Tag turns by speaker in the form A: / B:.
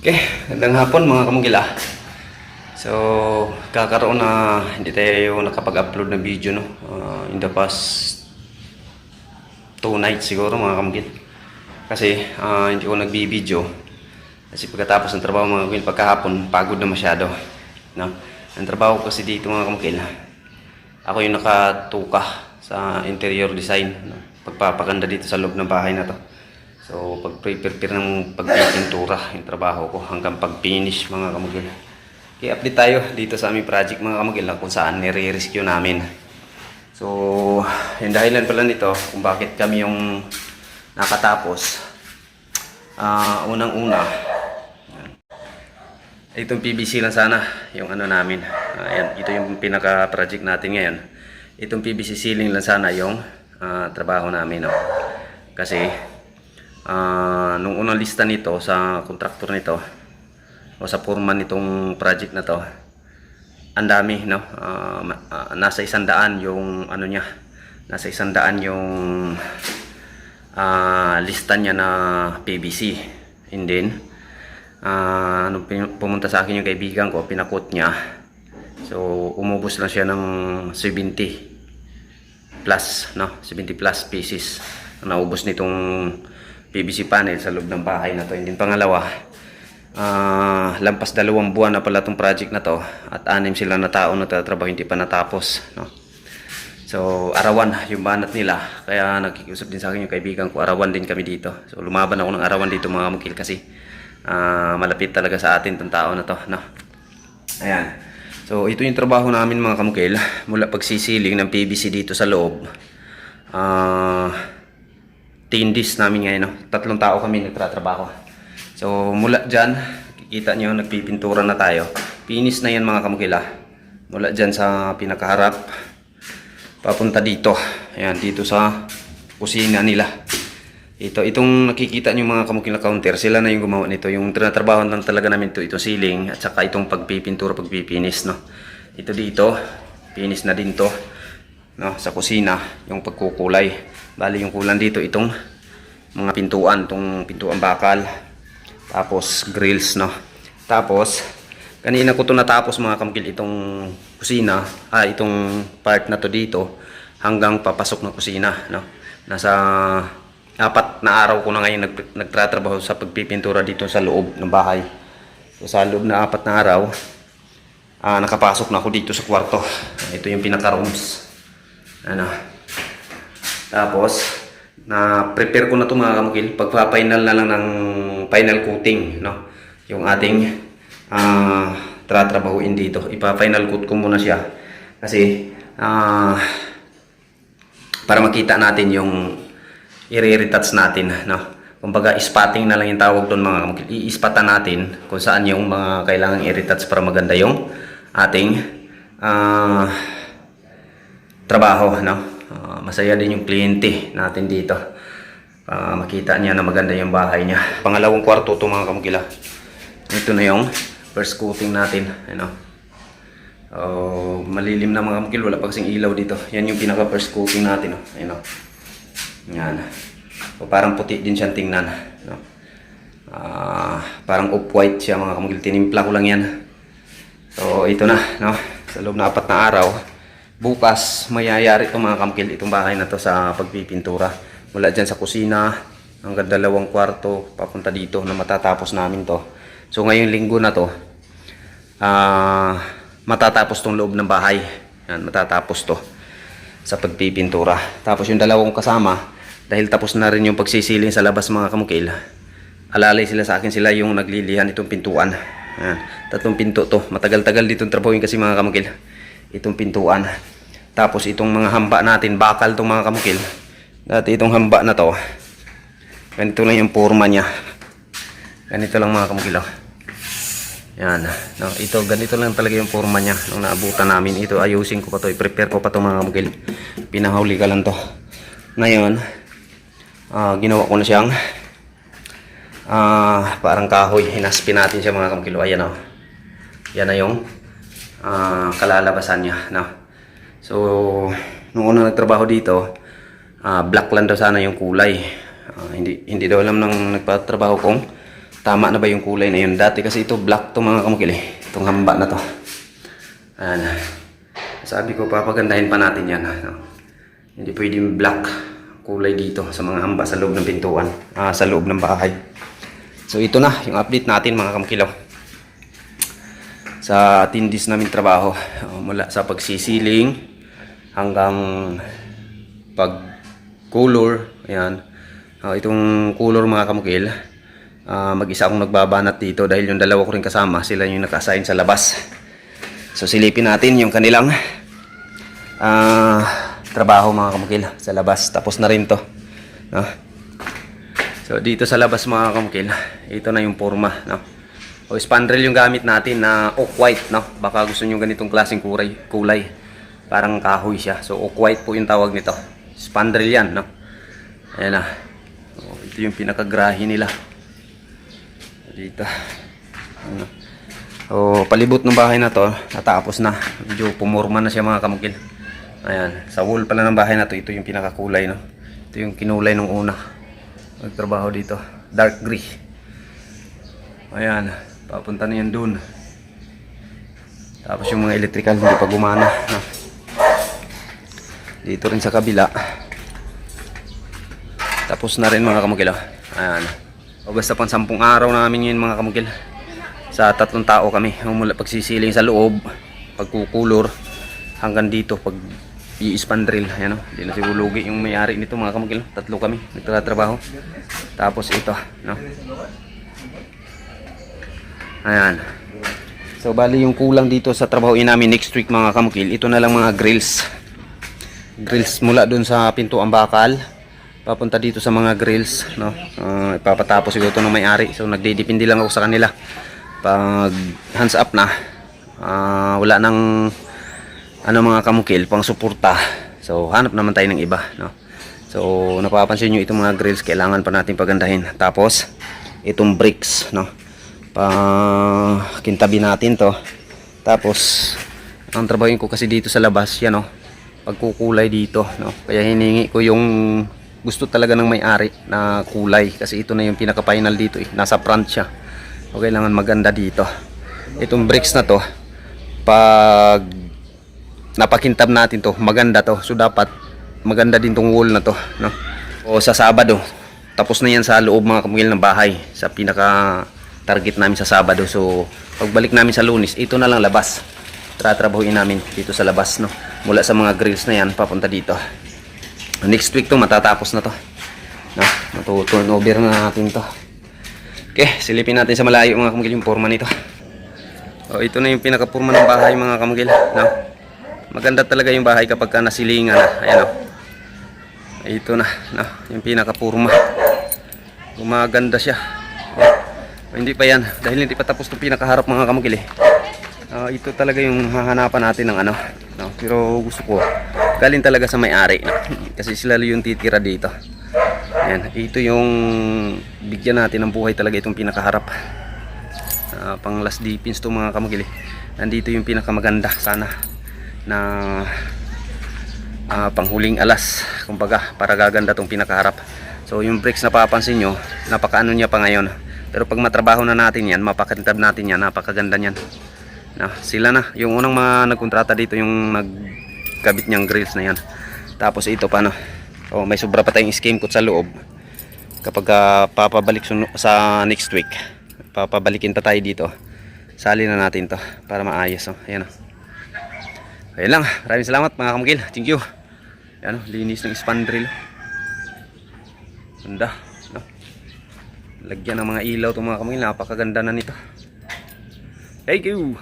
A: Okay, gandang hapon mga kamugila. So, kakaroon na hindi tayo nakapag-upload ng video no. Uh, in the past two nights siguro mga kamugil. Kasi ah, hindi ko nagbi-video. Kasi pagkatapos ng trabaho mga kamugil, pagkahapon pagod na masyado. No? Ang trabaho ko kasi dito mga kamugil, ako yung nakatuka sa interior design. No? Pagpapaganda dito sa loob ng bahay na to. So, pag-prepare ng pagpipintura yung trabaho ko hanggang pag-finish mga kamugil. Okay, update tayo dito sa aming project mga kamugil na kung saan nire-rescue namin. So, yung dahilan pala nito kung bakit kami yung nakatapos. Ah, unang-una, itong PVC lang sana yung ano namin. Ayan, ito yung pinaka-project natin ngayon. Itong PVC ceiling lang sana yung ah, trabaho namin. No? Kasi ah, nung unang lista nito sa kontraktor nito o sa foreman nitong project na to, ang dami no. Ma- ah, nasa isang daan yung ano niya. Nasa isang daan yung ah, lista niya na PVC. And then, ah, nung pumunta sa akin yung kaibigan ko, pinakot niya. So, umubos lang siya ng 70 plus, no? 70 plus pieces ang naubos nitong PVC panel sa loob ng bahay na to. And then pangalawa, ah, lampas dalawang buwan na pala tong project na to at anim sila na tao na tatrabaho hindi pa natapos, no? So, arawan yung banat nila. Kaya nakikiusap din sa akin yung kaibigan ko, arawan din kami dito. So, lumaban ako ng arawan dito mga mukil kasi ah, malapit talaga sa atin tong tao na to, no? Ayan. So, ito yung trabaho namin mga kamukil. Mula pagsisiling ng PVC dito sa loob. Ah, tindis namin ngayon. No? Tatlong tao kami nagtatrabaho. So, mula dyan, kikita nyo, nagpipintura na tayo. Pinis na yan mga kamukil. ah. Mula dyan sa pinakaharap, papunta dito. Ayan, dito sa kusina nila. Ito, itong nakikita nyo mga kamukil na counter, sila na yung gumawa nito. Yung trinatrabaho lang talaga namin ito, itong ceiling, at saka itong pagpipintura, pagpipinis, no. Ito dito, pinis na din to, no, sa kusina, yung pagkukulay. Bali yung kulang dito, itong mga pintuan, itong pintuan bakal, tapos grills, no. Tapos, kanina ko to natapos mga kamukil, itong kusina, ah, itong part na to dito, hanggang papasok ng kusina, no. Nasa apat na araw ko na ngayon nag, nagtatrabaho sa pagpipintura dito sa loob ng bahay. So, sa loob na apat na araw, ah, nakapasok na ako dito sa kwarto. Ito yung pinaka-rooms. Ano. Tapos, na-prepare ko na ito mga kamukil. Pagpa-final na lang ng final coating, no? Yung ating ah, tratrabahuin dito. Ipa-final coat ko muna siya. Kasi, ah, para makita natin yung i-retouch natin, no? Kumbaga, spotting na lang yung tawag doon mga kamukil. I-spatan natin kung saan yung mga kailangang i-retouch para maganda yung ating ah, trabaho, no? Ah, masaya din yung kliyente natin dito. Ah, makita niya na maganda yung bahay niya. Pangalawang kwarto to mga kamukila. Ito na yung first coating natin, ano? Oh, malilim na mga kamukil, wala pa kasing ilaw dito. Yan yung pinaka first coating natin, oh. Ayun, oh. Yan. O, parang puti din siyang tingnan. No? Ah, parang off-white siya mga kamugil. Tinimpla ko lang yan. So, ito na. No? Sa loob na apat na araw. Bukas, mayayari itong mga kamugil. Itong bahay na to sa pagpipintura. Mula dyan sa kusina, hanggang dalawang kwarto, papunta dito na matatapos namin to. So, ngayong linggo na to, ah, matatapos tong loob ng bahay. Yan, matatapos to sa pagpipintura. Tapos yung dalawang kasama, dahil tapos na rin yung pagsisiling sa labas mga kamukil, alalay sila sa akin sila yung naglilihan itong pintuan. Ayan. Tatlong pinto to. Matagal-tagal dito trabahuin kasi mga kamukil. Itong pintuan. Tapos itong mga hamba natin, bakal tong mga kamukil. Dati itong hamba na to, ganito lang yung forma niya. Ganito lang mga kamukil. Oh. Yan. No, ito, ganito lang talaga yung forma niya. Nung naabutan namin, ito ayusin ko pa to. I-prepare ko pa to mga kamukil. Pinahuli ka lang to. Ngayon, ah, ginawa ko na siyang ah, parang kahoy. Hinaspin natin siya mga kamukil. Ayan o. Yan na yung ah, kalalabasan niya. No? So, nung una nagtrabaho dito, ah, black lang daw sana yung kulay. Ah, hindi hindi daw alam ng nagpatrabaho kung tama na ba yung kulay na yun. Dati kasi ito black to mga kamukil eh. Itong hamba na to. Ayan. Sabi ko, papagandahin pa natin yan. No? Hindi pwedeng black kulay dito sa mga hamba sa loob ng pintuan. Ah, sa loob ng bahay. So ito na yung update natin mga kamukilaw. Sa tindis namin trabaho. Uh, mula sa pagsisiling hanggang pag color. Ayan. Ah, itong color mga kamukil. ah, mag-isa akong nagbabanat dito dahil yung dalawa ko rin kasama. Sila yung naka-assign sa labas. So silipin natin yung kanilang ah, trabaho mga kamukil sa labas. Tapos na rin to. No? So dito sa labas mga kamukil, ito na yung forma. No? O spandrel yung gamit natin na off-white. No? Baka gusto nyo ganitong klaseng kulay. kulay. Parang kahoy siya. So off-white po yung tawag nito. Spandrel yan. No? Ayan na. O, ito yung pinakagrahe nila. Dito. Ano. O, palibot ng bahay na to, natapos na. Medyo pumurma na siya mga kamukil. Ayan, sa wall pala ng bahay na to, ito yung pinakakulay, no? Ito yung kinulay nung una. Nagtrabaho dito, dark gray. Ayan, papunta na yan dun. Tapos yung mga electrical hindi pa gumana? Dito rin sa kabila. Tapos na rin mga kamukil, oh. Ayan. O basta pang sampung araw namin yun mga kamukil sa tatlong tao kami mula pagsisiling sa loob pagkukulor hanggang dito pag i-spandrel ayan o hindi na siguro lugi yung may-ari nito mga kamagil tatlo kami nagtatrabaho tapos ito no ayan. So bali yung kulang dito sa trabaho namin next week mga kamukil ito na lang mga grills. Grills mula dun sa pintuang bakal. Papunta dito sa mga grills no? Ah, ipapatapos siguro ito ng may-ari. So nagdidepende lang ako sa kanila. Pag hands up na ah, wala nang ano mga kamukil pang suporta. So hanap naman tayo ng iba no? So napapansin nyo itong mga grills kailangan pa natin pagandahin. Tapos itong bricks no pa kintabi natin to. Tapos ang trabahin ko kasi dito sa labas yan no pagkukulay dito no? Kaya hiningi ko yung gusto talaga ng may-ari na kulay. Kasi ito na yung pinaka final dito eh. Nasa front siya. O kailangan maganda dito. Itong bricks na to pag napakintab natin to maganda to. So dapat maganda din tong wall na to no? O sa Sabado. Tapos na yan sa loob mga kamugil ng bahay sa pinaka target namin sa Sabado so pagbalik namin sa Lunes ito na lang labas tatrabahuin namin dito sa labas no mula sa mga grills na yan papunta dito next week to matatapos na to no matuturn over na natin to Okay, silipin natin sa malayo mga kamugil yung forma nito. O, ito na yung pinaka-forma ng bahay mga kamugil. No? Maganda talaga yung bahay kapag ka nasilingan na. Ayan o. Ito na, no? yung pinaka-forma. Gumaganda siya. O, hindi pa yan, dahil hindi pa tapos itong pinakaharap mga kamugil eh. Ah, ito talaga yung hahanapan natin ng ano. No? Pero gusto ko, galing talaga sa may-ari. No? Kasi sila yung titira dito. Ayan, ito yung bigyan natin ng buhay talaga itong pinakaharap. Ah, pang last defense to mga kamagili. Nandito yung pinakamaganda sana na ah, panghuling alas. Kumbaga, para gaganda tong pinakaharap. So yung brakes na papansin nyo, napakaano niya pa ngayon. Pero pag matrabaho na natin yan, mapakintab natin yan, napakaganda niyan. Na, sila na, yung unang mga nagkontrata dito yung nagkabit niyang grills na yan. Tapos ito pa no, Oh, may sobra pa tayong scheme coat sa loob. Kapag ah, papabalik sa next week, papabalikin pa tayo dito. Sali na natin to para maayos. Oh. Ayan oh. Ayan lang. Maraming salamat mga kamugil. Thank you. Ayan oh, linis ng spandrel. Ganda. Lagyan ng mga ilaw itong mga kamugil. Napakaganda na nito. Thank you.